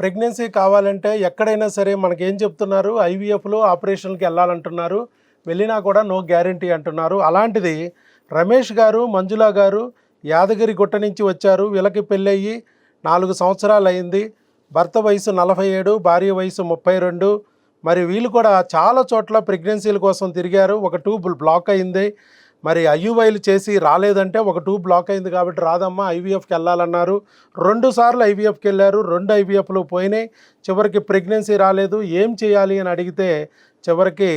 Pregnancy కావాలంటే ఎక్కడైనా సరే మనకేం చెప్తున్నారు? ఐవీఎఫ్లో ఆపరేషన్కి వెళ్ళాలంటున్నారు. వెళ్ళినా కూడా నో గ్యారంటీ అంటున్నారు. అలాంటిది రమేష్ గారు మంజుల గారు యాదగిరి గుట్ట నుంచి వచ్చారు. వీళ్ళకి పెళ్ళయ్యి నాలుగు సంవత్సరాలు అయింది భర్త వయసు నలభై ఏడు భార్య వయసు ముప్పై రెండు. మరి వీళ్ళు కూడా చాలా చోట్ల ప్రెగ్నెన్సీల కోసం తిరిగారు. ఒక ట్యూబ్ బ్లాక్ అయింది మరి ఐయువైలు చేసి రాలేదంటే ఒక టూ బ్లాక్ అయింది కాబట్టి రాదమ్మా ఐవీఎఫ్కి వెళ్ళాలన్నారు రెండు సార్లు ఐవీఎఫ్కి వెళ్ళారు రెండు ఐవీఎఫ్లు పోయినాయి. చివరికి ప్రెగ్నెన్సీ రాలేదు. ఏం చేయాలి అని అడిగితే చివరికి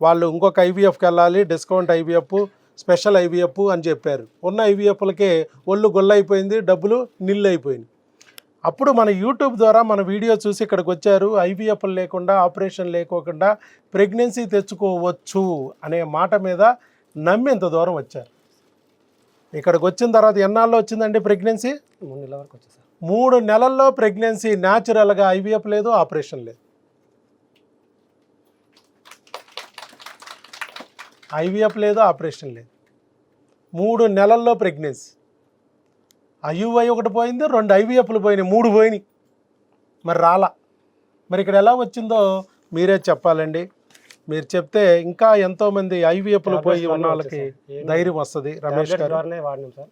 వాళ్ళు ఇంకొక ఐవీఎఫ్కి వెళ్ళాలి డిస్కౌంట్ ఐవీఎఫ్ స్పెషల్ ఐవీఎఫ్ అని చెప్పారు. ఉన్న ఐవీఎఫ్లకే ఒళ్ళు గొల్లైపోయింది డబ్బులు నిల్లు అయిపోయింది అప్పుడు మన యూట్యూబ్ ద్వారా మన వీడియో చూసి ఇక్కడికి వచ్చారు. ఐవీఎఫ్లు లేకుండా ఆపరేషన్ లేకోకుండా ప్రెగ్నెన్సీ తెచ్చుకోవచ్చు అనే మాట మీద నమ్మి ఇంత దూరం వచ్చారు? ఇక్కడికి వచ్చిన తర్వాత ఎన్నాళ్ళు వచ్చిందండి ప్రెగ్నెన్సీ? మూడు నెలల వరకు వచ్చేది సార్. మూడు నెలల్లో ప్రెగ్నెన్సీ న్యాచురల్గా ఐవీఎఫ్ లేదు ఆపరేషన్ లేదు. ఐవీఎఫ్ లేదు ఆపరేషన్ లేదు. మూడు నెలల్లో ప్రెగ్నెన్సీ. ఐయుఐ ఒకటి పోయింది రెండు ఐవీఎఫ్లు పోయినాయి మూడు పోయినాయి. మరి రాలా. మరి ఇక్కడ ఎలా వచ్చిందో మీరే చెప్పాలండి. మీరు చెప్తే ఇంకా ఎంతోమంది ఐవీఎఫ్లు పోయి ఉన్న వాళ్ళకి ధైర్యం వస్తుంది రమేష్ గారు. ద్వారానే వాడినాం సార్.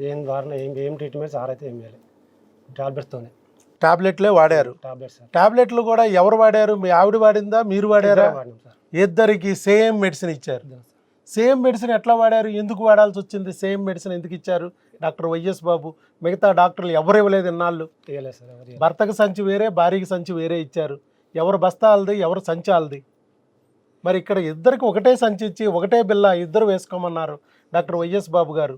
దేని ద్వారా ఏం ఏం ట్రీట్మెంట్స్ ఆరైతే ఏం చేయాలి. టాబ్లెట్స్తోనే టాబ్లెట్లే వాడారు. టాబ్లెట్లు కూడా ఎవరు వాడారు? మీ ఆవిడ వాడిందా? మీరు వాడారా? ఇద్దరికి సేమ్ మెడిసిన్ ఇచ్చారు. సేమ్ మెడిసిన్ ఎట్లా వాడారు? ఎందుకు వాడాల్సి వచ్చింది? సేమ్ మెడిసిన్ ఎందుకు ఇచ్చారు? డాక్టర్ వైఎస్ బాబు మిగతా డాక్టర్లు ఎవరు ఇవ్వలేదు ఇన్నాళ్ళు. భర్తకు సంచి వేరే భార్యకి సంచి వేరే ఇచ్చారు. ఎవరు బస్తాలది ఎవరు సంచి ఆలది మరి ఇక్కడ ఇద్దరికి ఒకటే సంచి ఇచ్చి ఒకటే బిల్ల ఇద్దరు వేసుకోమన్నారు డాక్టర్ వైఎస్ బాబు గారు.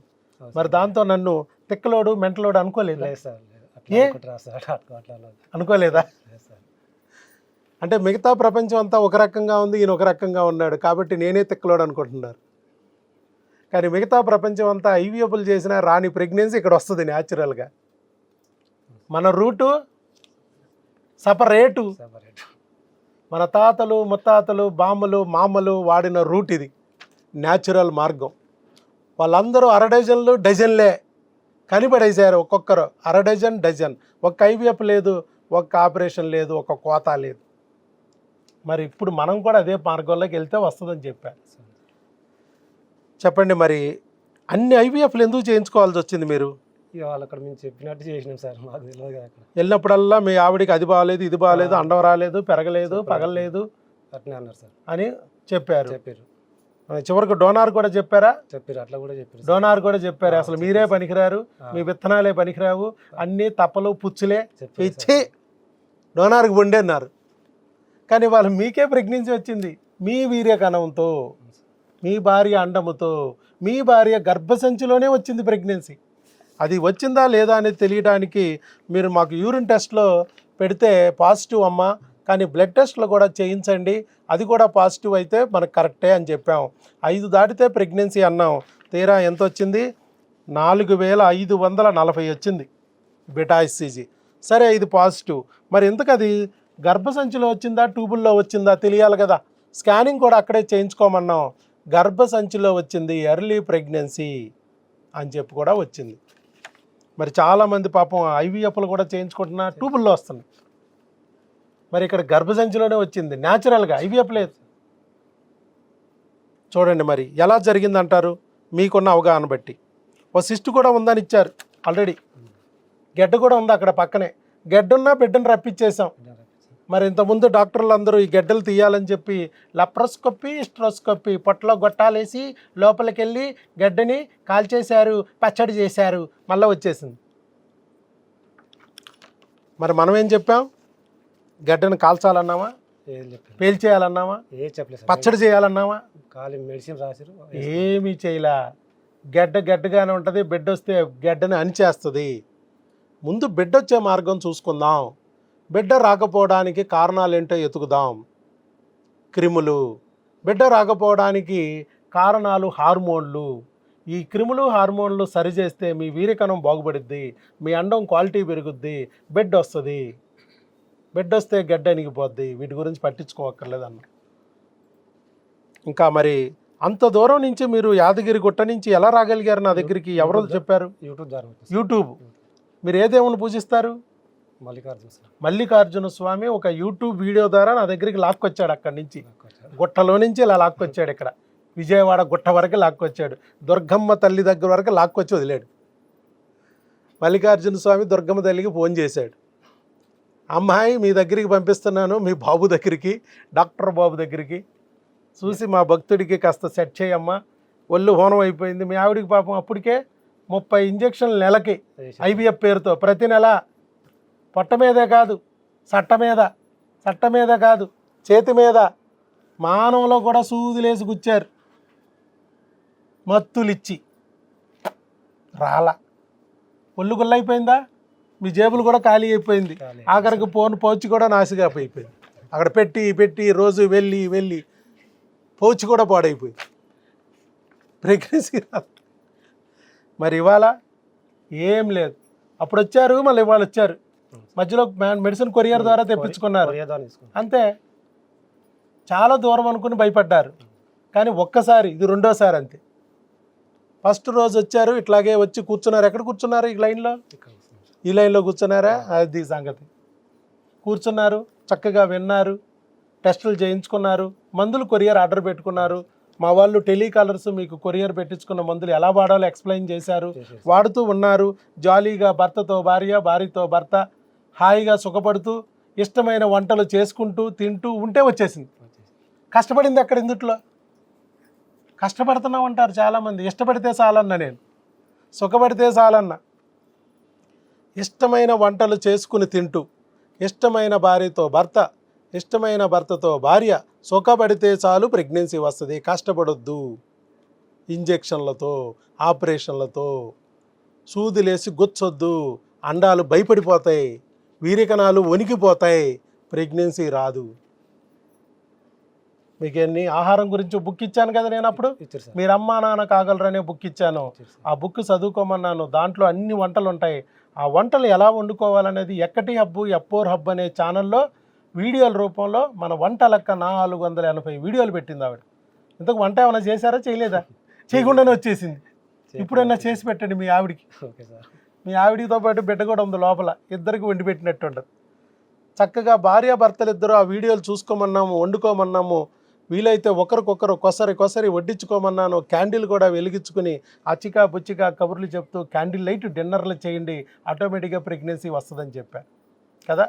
మరి దాంతో నన్ను తిక్కలోడు మెంటలోడు అనుకోలేదు. అనుకోలేదా? అంటే మిగతా ప్రపంచం అంతా ఒక రకంగా ఉంది ఈయన ఒక రకంగా ఉన్నాడు కాబట్టి నేనే తిక్కలోడు అనుకుంటున్నారు. కానీ మిగతా ప్రపంచం అంతా ఐవీఎఫ్లు చేసిన రాని ప్రెగ్నెన్సీ ఇక్కడ వస్తుంది న్యాచురల్గా. మన రూటు సపరేటు. సపరేట్. మన తాతలు ముత్తాతలు బామ్మలు మామలు వాడిన రూట్ ఇది. న్యాచురల్ మార్గం. వాళ్ళందరూ అర డజన్లు డజన్లే కనిపడేశారు ఒక్కొక్కరు. అర డజన్ డజన్. ఒక్క ఐవీఎఫ్ లేదు ఒక్క ఆపరేషన్ లేదు ఒక కోత లేదు. మరి ఇప్పుడు మనం కూడా అదే మార్గంలోకి వెళ్తే వస్తుందని చెప్పారు. చెప్పండి మరి అన్ని ఐవీఎఫ్లు ఎందుకు చేయించుకోవాల్సి వచ్చింది మీరు? ఇక వాళ్ళు అక్కడ మేము చెప్పినట్టు చేసినాం సార్ మాకు తెలియదు కదా అక్కడ. వెళ్ళినప్పుడల్లా మీ ఆవిడికి అది బాగాలేదు ఇది బాగాలేదు అండం రాలేదు పెరగలేదు పగలలేదు అట్నే అన్నారు సార్. అని చెప్పారు. చెప్పారు. చివరికి డోనార్ కూడా చెప్పారా? చెప్పారు అట్లా కూడా చెప్పారు. డోనార్ కూడా చెప్పారు. అసలు మీరే పనికిరారు మీ విత్తనాలే పనికిరావు అన్ని తప్పలు పుచ్చులే. ఇచ్చి డోనార్కి వండి అన్నారు. కానీ వాళ్ళు మీకే ప్రెగ్నెన్సీ వచ్చింది. మీ వీర్యకణంతో మీ భార్య అండముతో మీ భార్య గర్భసంచిలోనే వచ్చింది ప్రెగ్నెన్సీ అది వచ్చిందా లేదా అనేది తెలియడానికి మీరు మాకు యూరిన్ టెస్ట్లో పెడితే పాజిటివ్ అమ్మ కానీ బ్లడ్ టెస్ట్లో కూడా చేయించండి. అది కూడా పాజిటివ్ అయితే మనకు కరెక్టే అని చెప్పాం. ఐదు దాటితే ప్రెగ్నెన్సీ అన్నాం. తీరా ఎంత వచ్చింది? నాలుగు వేల ఐదు వందల నలభై వచ్చింది. బిటాయిసీజీ సరే ఇది పాజిటివ్. మరి ఎందుకు అది? గర్భసంచిలో వచ్చిందా? ట్యూబుల్లో వచ్చిందా? తెలియాలి కదా. స్కానింగ్ కూడా అక్కడే చేయించుకోమన్నాం. గర్భసంచిలో వచ్చింది ఎర్లీ ప్రెగ్నెన్సీ అని చెప్పి కూడా వచ్చింది. మరి చాలామంది పాపం ఐవీఎఫ్లు కూడా చేయించుకుంటున్నా ట్యూబుల్లో వస్తున్నాయి. మరి ఇక్కడ గర్భసంచిలోనే వచ్చింది. న్యాచురల్గా ఐవీఎఫ్ లేదు. చూడండి మరి ఎలా జరిగిందంటారు? మీకున్న అవగాహన బట్టి. ఓ సిస్ట్ కూడా ఉందని ఇచ్చారు ఆల్రెడీ. గెడ్డ కూడా ఉంది అక్కడ పక్కనే. గెడ్డున్నా బిడ్డను రప్పించేసాం మరి ఇంతకుముందు డాక్టర్లు అందరూ ఈ గెడ్డలు తీయాలని చెప్పి లప్రోస్కోపీ స్ట్రోస్కోపీ పొట్టలో గొట్టాలేసి లోపలికి వెళ్ళి గడ్డని కాల్చేశారు పచ్చడి చేశారు మళ్ళీ వచ్చేసింది. మరి మనం ఏం చెప్పాం? గడ్డను కాల్చాలన్నామా? ఏం చెప్పారు పేల్చేయాలన్నామా? ఏ చెప్పలేదు పచ్చడి చేయాలన్నామా? ఖాళీ మెడిసిన్ రాసిరు ఏమీ చేయలా. గడ్డ గడ్డగానే ఉంటుంది బిడ్డ వస్తే గడ్డని అణిచేస్తుంది. ముందు బిడ్డ వచ్చే మార్గం చూసుకుందాం. బిడ్డ రాకపోవడానికి కారణాలు ఏంటో ఎతుకుదాం. క్రిములు. బిడ్డ రాకపోవడానికి కారణాలు హార్మోన్లు. ఈ క్రిములు హార్మోన్లు సరిచేస్తే మీ వీరికణం బాగుపడుద్ది. మీ అండం క్వాలిటీ పెరుగుద్ది. బిడ్డ వస్తుంది. బిడ్డ వస్తే గడ్డ ఎనిగిపోద్ది. వీటి గురించి పట్టించుకోవక్కర్లేదన్న. ఇంకా మరి అంత దూరం నుంచి మీరు యాదగిరి గుట్ట నుంచి ఎలా రాగలిగారు నా దగ్గరికి? ఎవరో చెప్పారు? యూట్యూబ్. యూట్యూబ్. మీరు ఏ దేవుని పూజిస్తారు? మల్లికార్జున స్వామి. మల్లికార్జున స్వామి ఒక యూట్యూబ్ వీడియో ద్వారా నా దగ్గరికి లాక్కొచ్చాడు అక్కడి నుంచి. గుట్టలో నుంచి ఇలా లాక్కొచ్చాడు ఇక్కడ. విజయవాడ గుట్ట వరకు లాక్కొచ్చాడు. దుర్గమ్మ తల్లి దగ్గర వరకు లాక్కొచ్చి వదిలాడు. మల్లికార్జున స్వామి దుర్గమ్మ తల్లికి ఫోన్ చేశాడు. అమ్మాయి మీ దగ్గరికి పంపిస్తున్నాను మీ బాబు దగ్గరికి డాక్టర్ బాబు దగ్గరికి. చూసి మా భక్తుడికి కాస్త సెట్ చేయమ్మా. ఒళ్ళు హోనం అయిపోయింది. మీ ఆవిడికి పాపం అప్పటికే ముప్పై ఇంజక్షన్లు నెలకి ఐవీఎఫ్ పేరుతో ప్రతి నెల పొట్ట మీదే కాదు సట్ట మీద సట్ట మీద కాదు చేతి మీద. మానవులో కూడా సూదులేసి గుచ్చారు. మత్తులిచ్చి. రాల. ఒళ్ళు గుల్లైపోయిందా? మీ జేబులు కూడా ఖాళీ అయిపోయింది. ఆఖరికి ఫోన్ పౌచ్ కూడా నాసిగా అయిపోయింది. అక్కడ పెట్టి పెట్టి రోజు వెళ్ళి వెళ్ళి పౌచ్ కూడా పాడైపోయింది. ప్రెగ్నెన్సీ మరి ఇవాళ ఏం లేదు. అప్పుడు వచ్చారు మళ్ళీ ఇవాళ వచ్చారు. మధ్యలో మెడిసిన్ కొరియర్ ద్వారా తెప్పించుకున్నారు. ద్వారా తీసుకున్నాం అంతే. చాలా దూరం అనుకుని భయపడ్డారు. కానీ ఒక్కసారి ఇది రెండోసారి అంతే. ఫస్ట్ రోజు వచ్చారు ఇట్లాగే వచ్చి కూర్చున్నారు. ఎక్కడ కూర్చున్నారు ఈ లైన్లో. ఈ లైన్లో కూర్చున్నారా? అది సంగతి. కూర్చున్నారు చక్కగా విన్నారు టెస్టులు చేయించుకున్నారు మందులు కొరియర్ ఆర్డర్ పెట్టుకున్నారు. మా వాళ్ళు టెలికాలర్స్ మీకు కొరియర్ పెట్టించుకున్న మందులు ఎలా వాడాలో ఎక్స్ప్లెయిన్ చేశారు. వాడుతూ ఉన్నారు. జాలీగా భర్తతో భార్య భార్యతో భర్త హాయిగా సుఖపడుతూ ఇష్టమైన వంటలు చేసుకుంటూ తింటూ ఉంటే వచ్చేసింది. కష్టపడింది అక్కడ ఇందుట్లో. కష్టపడుతున్నాం అంటారు చాలామంది. ఇష్టపడితే చాలన్న నేను. సుఖపడితే చాలన్న. ఇష్టమైన వంటలు చేసుకుని తింటూ ఇష్టమైన భార్యతో భర్త ఇష్టమైన భర్తతో భార్య సుఖపడితే చాలు ప్రెగ్నెన్సీ వస్తుంది కష్టపడొద్దు. ఇంజెక్షన్లతో ఆపరేషన్లతో సూదిలేసి గుచ్చొద్దు అండాలు భయపడిపోతాయి. వీరికణాలు వణికిపోతాయి. ప్రెగ్నెన్సీ రాదు. మీకు ఎన్ని ఆహారం గురించి బుక్ ఇచ్చాను కదా నేను అప్పుడు? మీరు అమ్మా నాన్న కాగలరనే బుక్ ఇచ్చాను. ఆ బుక్ చదువుకోమన్నాను. దాంట్లో అన్ని వంటలు ఉంటాయి. ఆ వంటలు ఎలా వండుకోవాలనేది ఎక్కటి హబ్బు ఎప్పోర్ హబ్ అనే ఛానల్లో వీడియోల రూపంలో మన వంట లెక్క నాలుగు వందల ఎనభై వీడియోలు పెట్టింది ఆవిడ. ఇంతకు వంట ఏమైనా చేశారా? చేయలేదా? చేయకుండానే వచ్చేసింది. ఇప్పుడైనా చేసి పెట్టండి మీ ఆవిడికి. Okay sir. మీ ఆవిడితో పాటు బిడ్డ కూడా ఉంది లోపల. ఇద్దరికి వండి పెట్టినట్టు ఉండదు చక్కగా భార్య భర్తలు ఇద్దరు ఆ వీడియోలు చూసుకోమన్నాము వండుకోమన్నాము. వీలైతే ఒకరికొకరు కొసరి కొసరి వడ్డించుకోమన్నాను. క్యాండిల్ కూడా వెలిగించుకుని అచ్చిక బుచ్చిక కబుర్లు చెప్తూ క్యాండిల్ లైట్ డిన్నర్లు చేయండి ఆటోమేటిక్గా ప్రెగ్నెన్సీ వస్తుందని చెప్పా. కదా?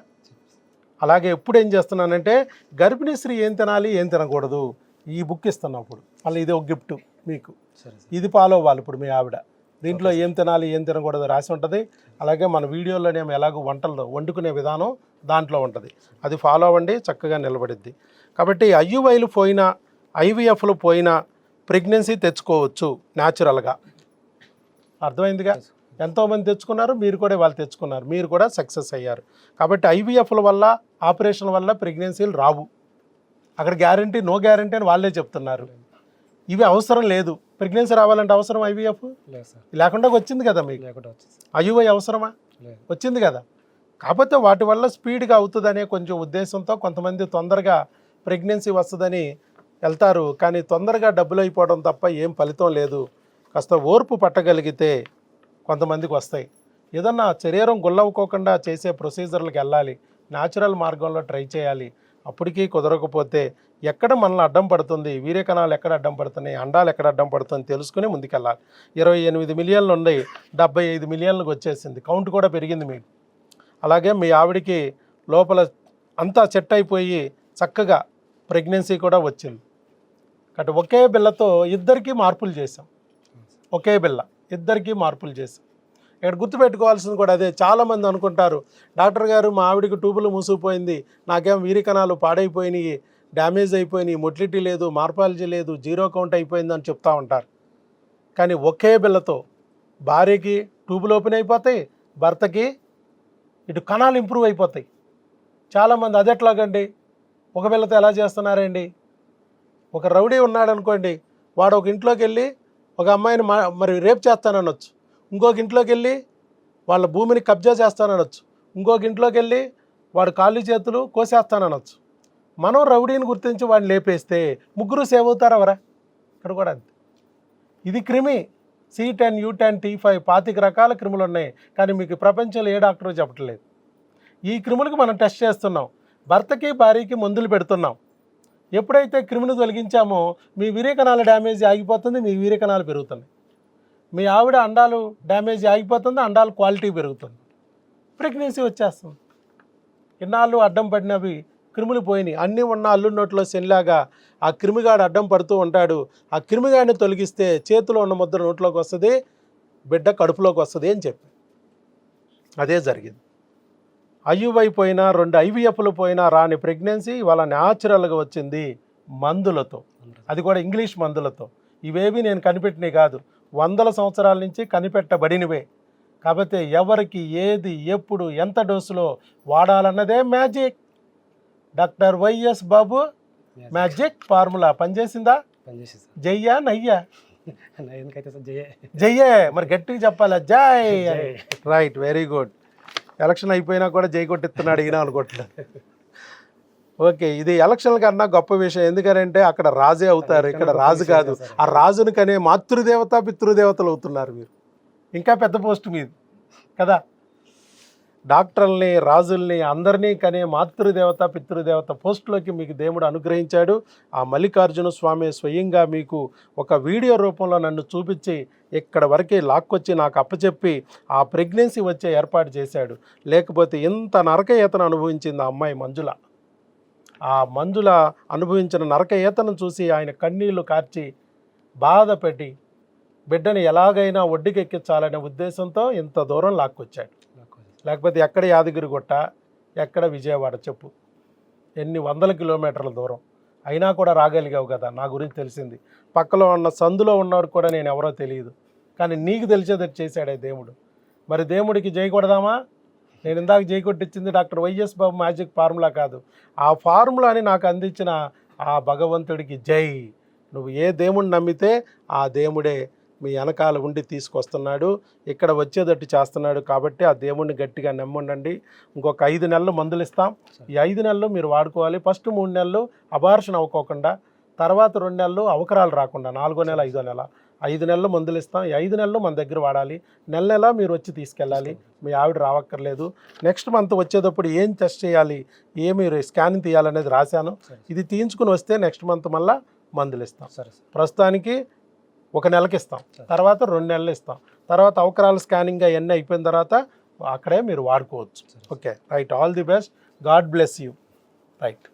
అలాగే ఎప్పుడు ఏం చేస్తున్నానంటే గర్భిణీ స్త్రీ ఏం తినాలి ఏం తినకూడదు. ఈ బుక్ ఇస్తున్నాం ఇప్పుడు. మళ్ళీ ఇది ఒక గిఫ్ట్ మీకు. సార్. ఇది ఫాలో అవ్వాలి ఇప్పుడు మీ ఆవిడ. దీంట్లో ఏం తినాలి ఏం తినకూడదు రాసి ఉంటుంది. అలాగే మన వీడియోలోనేమో ఎలాగో వంటలు వండుకునే విధానం దాంట్లో ఉంటుంది. అది ఫాలో అవ్వండి చక్కగా నిలబడిద్ది. కాబట్టి ఐయువైలు పోయినా ఐవీఎఫ్లు పోయినా ప్రెగ్నెన్సీ తెచ్చుకోవచ్చు న్యాచురల్గా. అర్థమైందిగా? ఎంతోమంది తెచ్చుకున్నారు మీరు కూడా వాళ్ళు తెచ్చుకున్నారు మీరు కూడా సక్సెస్ అయ్యారు. కాబట్టి ఐవీఎఫ్ల వల్ల ఆపరేషన్ వల్ల ప్రెగ్నెన్సీలు రావు. అక్కడ గ్యారంటీ నో గ్యారంటీ అని వాళ్ళే చెప్తున్నారు. ఇవి అవసరం లేదు. ప్రెగ్నెన్సీ రావాలంటే అవసరం ఐవీఎఫ్? లేకుండా వచ్చింది కదా మీకు? ఐయుఐ అవసరమా? వచ్చింది కదా. కాకపోతే వాటి వల్ల స్పీడ్గా అవుతుందనే కొంచెం ఉద్దేశంతో కొంతమంది తొందరగా ప్రెగ్నెన్సీ వస్తుందని వెళ్తారు. కానీ తొందరగా డబ్బులు అయిపోవడం తప్ప ఏం ఫలితం లేదు. కాస్త ఓర్పు పట్టగలిగితే కొంతమందికి వస్తాయి. ఏదన్నా శరీరం గుల్లవుకోకుండా చేసే ప్రొసీజర్లకు వెళ్ళాలి. న్యాచురల్ మార్గంలో ట్రై చేయాలి. అప్పటికీ కుదరకపోతే ఎక్కడ మనల్ని అడ్డం పడుతుంది? వీర్యకణాలు ఎక్కడ అడ్డం పడుతున్నాయి? అండాలు ఎక్కడ అడ్డం పడుతుంది తెలుసుకుని ముందుకెళ్ళాలి. ఇరవై ఎనిమిది మిలియన్లు ఉన్నాయి. డెబ్బై ఐదు మిలియన్లకు వచ్చేసింది. కౌంట్ కూడా పెరిగింది మీకు. అలాగే మీ ఆవిడికి లోపల అంతా సెట్ అయిపోయి చక్కగా ప్రెగ్నెన్సీ కూడా వచ్చింది. కాబట్టి ఒకే బిళ్ళతో ఇద్దరికీ మార్పులు చేసాం ఒకే బిళ్ళ. ఇద్దరికీ మార్పులు చేసాం ఇక్కడ గుర్తుపెట్టుకోవాల్సింది కూడా అదే. చాలామంది అనుకుంటారు డాక్టర్ గారు మా ఆవిడికి ట్యూబులు మూసుకుపోయింది. నాకేం వీరికణాలు పాడైపోయినాయి. డ్యామేజ్ అయిపోయినాయి మొటిలిటీ లేదు మార్పాలజీ లేదు జీరో కౌంట్ అయిపోయిందని చెప్తా ఉంటారు. కానీ ఒకే బిళ్ళతో భార్యకి ట్యూబులు ఓపెన్ అయిపోతాయి భర్తకి ఇటు కణాలు ఇంప్రూవ్ అయిపోతాయి. చాలామంది అది ఎట్లాగండి ఒక బిళ్ళతో ఎలా చేస్తున్నారండి? ఒక రౌడీ ఉన్నాడు అనుకోండి వాడు ఒక ఇంట్లోకి వెళ్ళి ఒక అమ్మాయిని మా మరి రేప్ చేస్తాననొచ్చు. ఇంకొక ఇంట్లోకి వెళ్ళి వాళ్ళ భూమిని కబ్జా చేస్తాననొచ్చు. ఇంకొక ఇంట్లోకి వెళ్ళి వాడు కాళ్ళు చేతులు కోసేస్తాననొచ్చు. మనం రౌడీని గుర్తించి వాడిని లేపేస్తే ముగ్గురు సేవ్ అవుతారు ఎవరా ఇక్కడ కూడా అంతే. ఇది క్రిమి. C ten U ten T five పాతిక రకాల క్రిములు ఉన్నాయి. కానీ మీకు ప్రపంచంలో ఏ డాక్టర్ చెప్పట్లేదు. ఈ క్రిములకు మనం టెస్ట్ చేస్తున్నాం. భర్తకి భార్యకి మందులు పెడుతున్నాం. ఎప్పుడైతే క్రిమిని తొలగించామో మీ వీర్యకణాల డ్యామేజ్ ఆగిపోతుంది మీ వీర్యకణాలు పెరుగుతున్నాయి. మీ ఆవిడ అండాలు డ్యామేజ్ ఆగిపోతుంది అండాలు క్వాలిటీ పెరుగుతుంది. ప్రెగ్నెన్సీ వచ్చేస్తుంది. ఇన్నాళ్ళు అడ్డం పడినవి క్రిములు పోయినాయి. అన్నీ ఉన్న అల్లు నోట్లో శనిలాగా ఆ క్రిమిగాడు అడ్డం పడుతూ ఉంటాడు. ఆ క్రిమిగాడిని తొలగిస్తే చేతిలో ఉన్న ముద్ర నోట్లోకి వస్తుంది బిడ్డ కడుపులోకి వస్తుంది అని చెప్పి. అదే జరిగింది. ఐయువై పోయినా రెండు ఐవీఎఫ్లు పోయినా రాని ప్రెగ్నెన్సీ వాళ్ళ న్యాచురల్గా వచ్చింది మందులతో. అది కూడా ఇంగ్లీష్ మందులతో. ఇవేవి నేను కనిపెట్టినవి కాదు. వందల సంవత్సరాల నుంచి కనిపెట్టబడినవే. కాకపోతే ఎవరికి ఏది ఎప్పుడు ఎంత డోసులో వాడాలన్నదే magic. Doctor YS Babu magic formula పనిచేసిందా? జయ్యా నయ్యా? జయ్యే. మరి గట్టిగా చెప్పాలా? జై. రైట్ వెరీ గుడ్ ఎలక్షన్ అయిపోయినా కూడా జై కొట్టిస్తున్నాడు ఈయన అనుకోవట్లేదు ఓకే ఇది ఎలక్షన్ కన్నా గొప్ప విషయం. ఎందుకంటే అక్కడ రాజే అవుతారు. ఇక్కడ రాజు కాదు. ఆ రాజుని కనే మాతృదేవత పితృదేవతలు అవుతున్నారు మీరు. ఇంకా పెద్ద పోస్ట్ మీది. కదా? డాక్టర్ల్ని రాజుల్ని అందరినీ కనే మాతృదేవత పితృదేవత పోస్టులోకి మీకు దేవుడు అనుగ్రహించాడు. ఆ మల్లికార్జున స్వామి స్వయంగా మీకు ఒక వీడియో రూపంలో నన్ను చూపించి ఇక్కడ వరకే లాక్కొచ్చి నాకు అప్పచెప్పి ఆ ప్రెగ్నెన్సీ వచ్చే ఏర్పాటు చేశాడు. లేకపోతే ఇంత నరకయేతను అనుభవించింది ఆ అమ్మాయి మంజుల. ఆ మంజుల అనుభవించిన నరకయేతను చూసి ఆయన కన్నీళ్ళు కార్చి బాధపెట్టి బిడ్డని ఎలాగైనా ఒడ్డుకెక్కించాలనే ఉద్దేశంతో ఇంత దూరం లాక్కొచ్చాడు. లేకపోతే ఎక్కడ యాదగిరి గుట్ట ఎక్కడ విజయవాడ చెప్పు. ఎన్ని వందల కిలోమీటర్ల దూరం. అయినా కూడా రాగలిగావు కదా నా గురించి తెలిసింది. పక్కలో ఉన్న సందులో ఉన్నవారు కూడా నేను ఎవరో తెలియదు. కానీ నీకు తెలిసేది చేశాడే దేవుడు. మరి దేవుడికి జై కొడదామా? నేను ఇందాక జై కొట్టించింది doctor YS Babu magic formula కాదు. ఆ ఫార్ములాని నాకు అందించిన ఆ భగవంతుడికి జై. నువ్వు ఏ దేవుడిని నమ్మితే ఆ దేవుడే మీ వెనకాల ఉండి తీసుకొస్తున్నాడు. ఇక్కడ వచ్చేటట్టు చేస్తున్నాడు కాబట్టి ఆ దేవుణ్ణి గట్టిగా నమ్మండి ఇంకొక ఐదు నెలలు మందులు ఇస్తాం. ఈ ఐదు నెలలు మీరు వాడుకోవాలి. ఫస్ట్ మూడు నెలలు అబార్షన్ అవ్వకోకుండా తర్వాత రెండు నెలలు అవకరాలు రాకుండా నాలుగో నెల ఐదో నెల ఐదు నెలలు మందులు ఇస్తాం. ఈ ఐదు నెలలు మన దగ్గర వాడాలి. నెల నెల మీరు వచ్చి తీసుకెళ్ళాలి. మీ ఆవిడ రావక్కర్లేదు. నెక్స్ట్ మంత్ వచ్చేటప్పుడు ఏం టెస్ట్ చేయాలి? ఏమి స్కానింగ్ తీయాలనేది రాశాను. ఇది తీయించుకుని వస్తే నెక్స్ట్ మంత్ మళ్ళా మందులు ఇస్తాం. సార్. ప్రస్తుతానికి ఒక నెలకి ఇస్తాం. తర్వాత రెండు నెలలు ఇస్తాం. తర్వాత అవకరాల స్కానింగ్ అవన్నీ అయిపోయిన తర్వాత అక్కడే మీరు వాడుకోవచ్చు. Okay. Right. All the best. God bless you. Right.